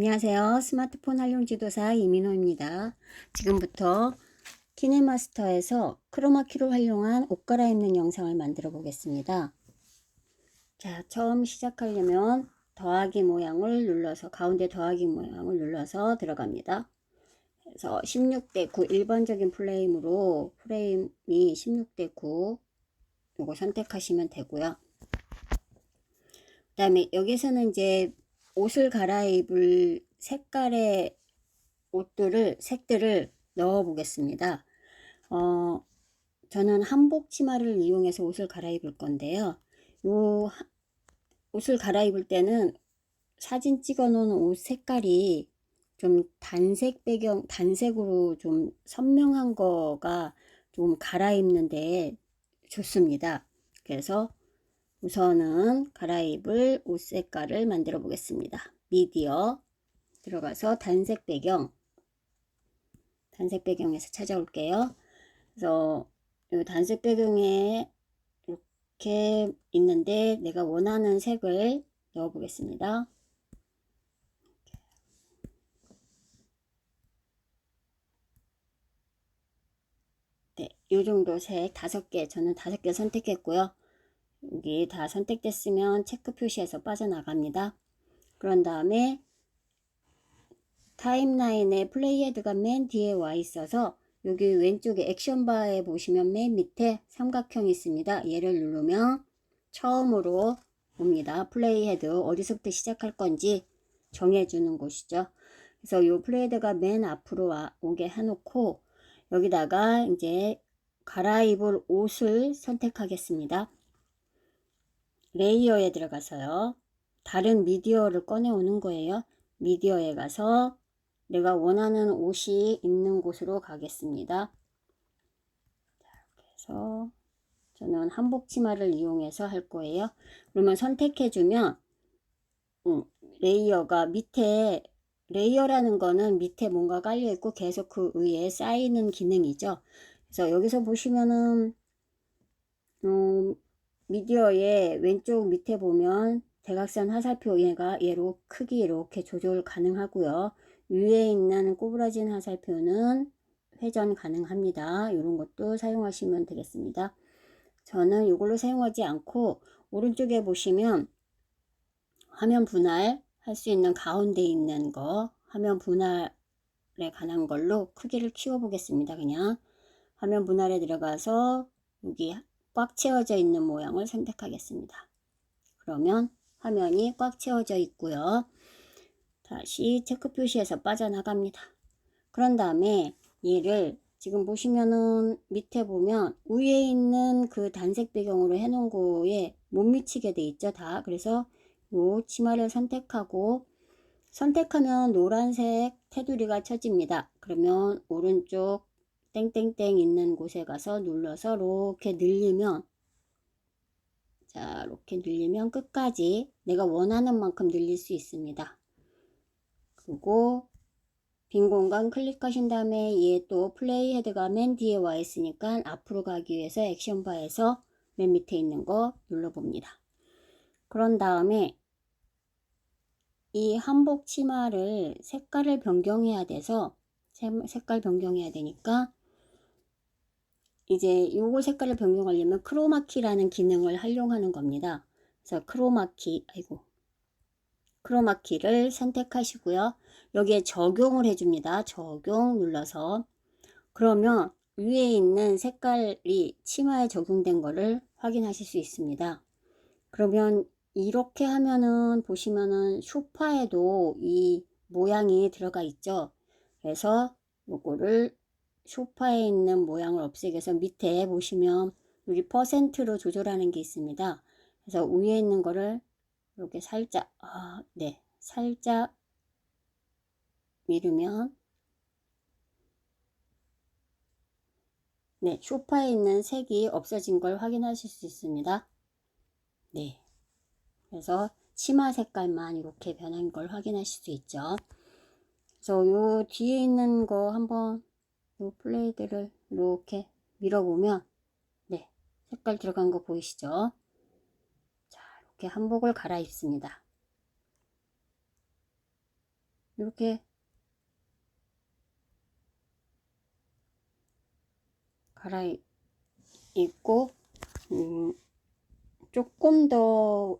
안녕하세요. 스마트폰 활용 지도사 이민호입니다. 지금부터 키네마스터에서 크로마키를 활용한 옷 갈아입는 영상을 만들어 보겠습니다. 자, 처음 시작하려면 더하기 모양을 눌러서 가운데 더하기 모양을 눌러서 들어갑니다. 그래서 16대 9 일반적인 프레임으로 프레임이 16대 9 요거 선택하시면 되고요. 그 다음에 여기서는 이제 옷을 갈아입을 색깔의 옷들을 색들을 넣어 보겠습니다. 어, 저는 한복 치마를 이용해서 옷을 갈아입을 건데요. 요 하- 옷을 갈아입을 때는 사진 찍어 놓은 옷 색깔이 좀 단색 배경, 단색으로 좀 선명한 거가 좀 갈아입는데 좋습니다. 그래서 우선은 갈아입을 옷 색깔을 만들어 보겠습니다. 미디어 들어가서 단색 배경 단색 배경에서 찾아올게요. 그래서 이 단색 배경에 이렇게 있는데 내가 원하는 색을 넣어 보겠습니다. 네, 이 정도 색 다섯 개 저는 다섯 개 선택했고요. 여기 다 선택됐으면 체크 표시에서 빠져나갑니다. 그런 다음에 타임라인에 플레이헤드가 맨 뒤에 와 있어서 여기 왼쪽에 액션바에 보시면 맨 밑에 삼각형이 있습니다. 얘를 누르면 처음으로 옵니다. 플레이헤드 어디서부터 시작할 건지 정해주는 곳이죠. 그래서 이 플레이헤드가 맨 앞으로 와, 오게 해놓고 여기다가 이제 갈아입을 옷을 선택하겠습니다. 레이어에 들어가서요. 다른 미디어를 꺼내오는 거예요. 미디어에 가서 내가 원하는 옷이 있는 곳으로 가겠습니다. 자, 이렇게 해서 저는 한복 치마를 이용해서 할 거예요. 그러면 선택해주면 음, 레이어가 밑에 레이어라는 거는 밑에 뭔가 깔려 있고 계속 그 위에 쌓이는 기능이죠. 그래서 여기서 보시면은 음, 미디어의 왼쪽 밑에 보면 대각선 화살표 얘가 얘로 크기 이렇게 조절 가능하고요. 위에 있는 꼬부라진 화살표는 회전 가능합니다. 이런 것도 사용하시면 되겠습니다. 저는 이걸로 사용하지 않고 오른쪽에 보시면 화면 분할 할 수 있는 가운데 있는 거 화면 분할에 관한 걸로 크기를 키워 보겠습니다. 그냥 화면 분할에 들어가서 여기 꽉 채워져 있는 모양을 선택하겠습니다. 그러면 화면이 꽉 채워져 있고요. 다시 체크 표시에서 빠져나갑니다. 그런 다음에 얘를 지금 보시면은 밑에 보면 위에 있는 그 단색 배경으로 해놓은 거에 못 미치게 돼 있죠 다 그래서 요 치마를 선택하고 선택하면 노란색 테두리가 쳐집니다 그러면 오른쪽 땡땡땡 있는 곳에 가서 눌러서 이렇게 늘리면 자 이렇게 늘리면 끝까지 내가 원하는 만큼 늘릴 수 있습니다 그리고 빈 공간 클릭하신 다음에 얘 또 플레이 헤드가 맨 뒤에 와 있으니까 앞으로 가기 위해서 액션 바에서 맨 밑에 있는 거 눌러봅니다. 그런 다음에 이 한복 치마를 색깔을 변경해야 돼서 색깔 변경해야 되니까 이제 요거 색깔을 변경하려면 크로마키라는 기능을 활용하는 겁니다. 그래서 크로마키 아이고 크로마키를 선택하시고요. 여기에 적용을 해줍니다. 적용 눌러서 그러면 위에 있는 색깔이 치마에 적용된 거를 확인하실 수 있습니다. 그러면 이렇게 하면은 보시면은 쇼파에도 이 모양이 들어가 있죠. 그래서 요거를 쇼파에 있는 모양을 없애기 위해서 밑에 보시면 여기 퍼센트로 조절하는 게 있습니다. 그래서 위에 있는 거를 이렇게 살짝 아, 네 살짝 밀으면 네 쇼파에 있는 색이 없어진 걸 확인하실 수 있습니다. 네. 그래서 치마 색깔만 이렇게 변한 걸 확인하실 수 있죠. 그래서 요 뒤에 있는 거 한번 요 플레이드를 이렇게 밀어보면 네 색깔 들어간 거 보이시죠 이렇게 한복을 갈아입습니다. 이렇게 갈아입고 음, 조금 더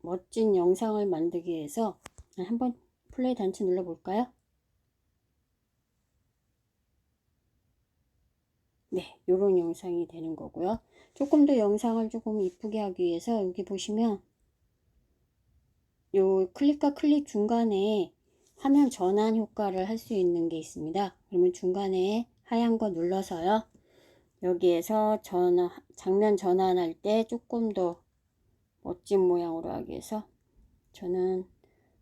멋진 영상을 만들기 위해서 한번 플레이 단추 눌러 볼까요? 네, 요런 영상이 되는 거고요. 조금 더 영상을 조금 이쁘게 하기 위해서 여기 보시면 요 클릭과 클릭 중간에 화면 전환 효과를 할 수 있는 게 있습니다. 그러면 중간에 하얀 거 눌러서요. 여기에서 전화, 장면 전환할 때 조금 더 멋진 모양으로 하기 위해서 저는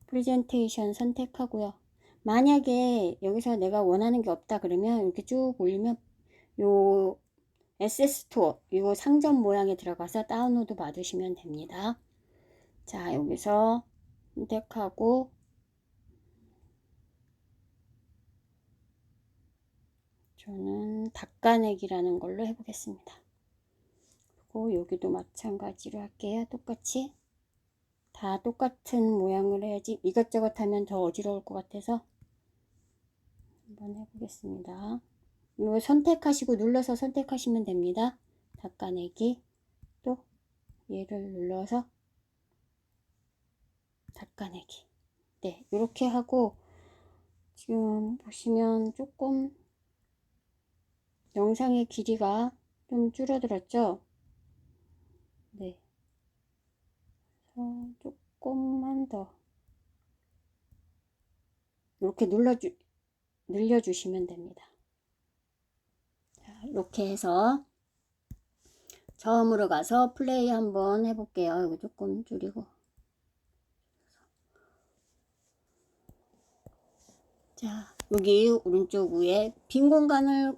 프레젠테이션 선택하고요. 만약에 여기서 내가 원하는 게 없다 그러면 이렇게 쭉 올리면 요 SS 스토어 이거 상점 모양에 들어가서 다운로드 받으시면 됩니다. 자 여기서 선택하고 저는 닭가내기라는 걸로 해보겠습니다. 그리고 여기도 마찬가지로 할게요. 똑같이 다 똑같은 모양을 해야지 이것저것 하면 더 어지러울 것 같아서 한번 해보겠습니다. 이거 선택하시고 눌러서 선택하시면 됩니다. 닦아내기. 또 얘를 눌러서 닦아내기. 네 이렇게 하고 지금 보시면 조금 영상의 길이가 좀 줄어들었죠? 네. 그래서 조금만 더 이렇게 눌러주 늘려주시면 됩니다. 자, 이렇게 해서 처음으로 가서 플레이 한번 해볼게요 이거 조금 줄이고 자, 여기 오른쪽 위에 빈 공간을,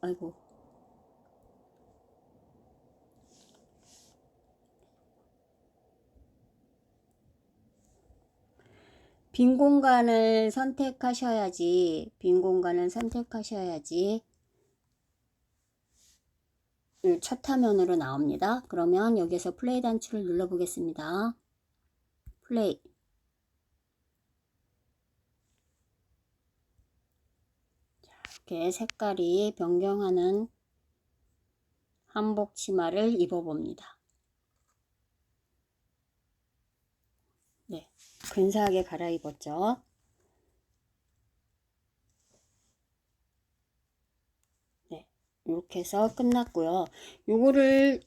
아이고. 빈 공간을 선택하셔야지, 빈 공간을 선택하셔야지, 첫 화면으로 나옵니다. 그러면 여기서 플레이 단추를 눌러보겠습니다. 플레이. 이렇게 색깔이 변경하는 한복 치마를 입어봅니다. 네, 근사하게 갈아입었죠. 네, 이렇게 해서 끝났고요. 요거를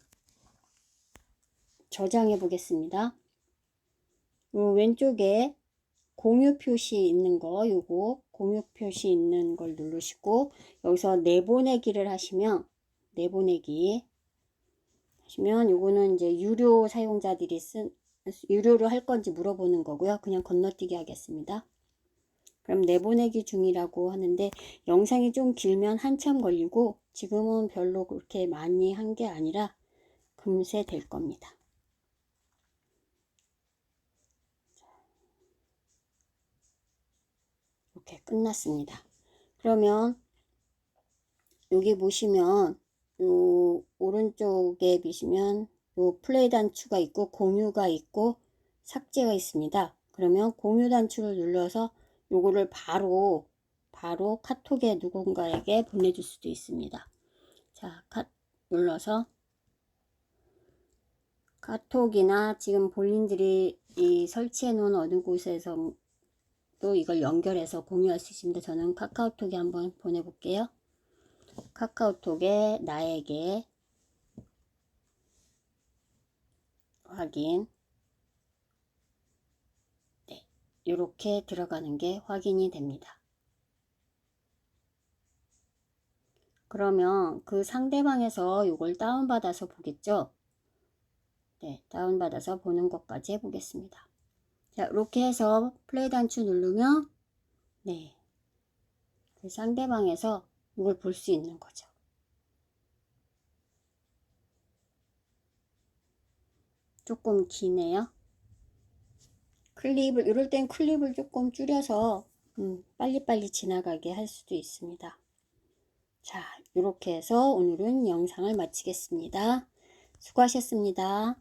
저장해 보겠습니다. 요 왼쪽에 공유 표시 있는 거 요거 공유 표시 있는 걸 누르시고 여기서 내보내기를 하시면 내보내기 하시면 요거는 이제 유료 사용자들이 쓴 유료로 할 건지 물어보는 거고요. 그냥 건너뛰기 하겠습니다. 그럼 내보내기 중이라고 하는데 영상이 좀 길면 한참 걸리고 지금은 별로 그렇게 많이 한 게 아니라 금세 될 겁니다. 이렇게 끝났습니다. 그러면 여기 보시면 요 오른쪽에 보시면 요 플레이 단추가 있고 공유가 있고 삭제가 있습니다. 그러면 공유 단추를 눌러서 요거를 바로 바로 카톡에 누군가에게 보내줄 수도 있습니다. 자, 카, 눌러서 카톡이나 지금 본인들이 이 설치해 놓은 어느 곳에서 또 이걸 연결해서 공유할 수 있습니다. 저는 카카오톡에 한번 보내볼게요. 카카오톡에 나에게 확인 네, 이렇게 들어가는 게 확인이 됩니다. 그러면 그 상대방에서 이걸 다운받아서 보겠죠? 네, 다운받아서 보는 것까지 해보겠습니다. 자, 이렇게 해서 플레이 단추 누르면 네. 그 상대방에서 이걸 볼 수 있는 거죠. 조금 기네요. 클립을 이럴 땐 클립을 조금 줄여서 음, 빨리빨리 지나가게 할 수도 있습니다. 자, 이렇게 해서 오늘은 영상을 마치겠습니다. 수고하셨습니다.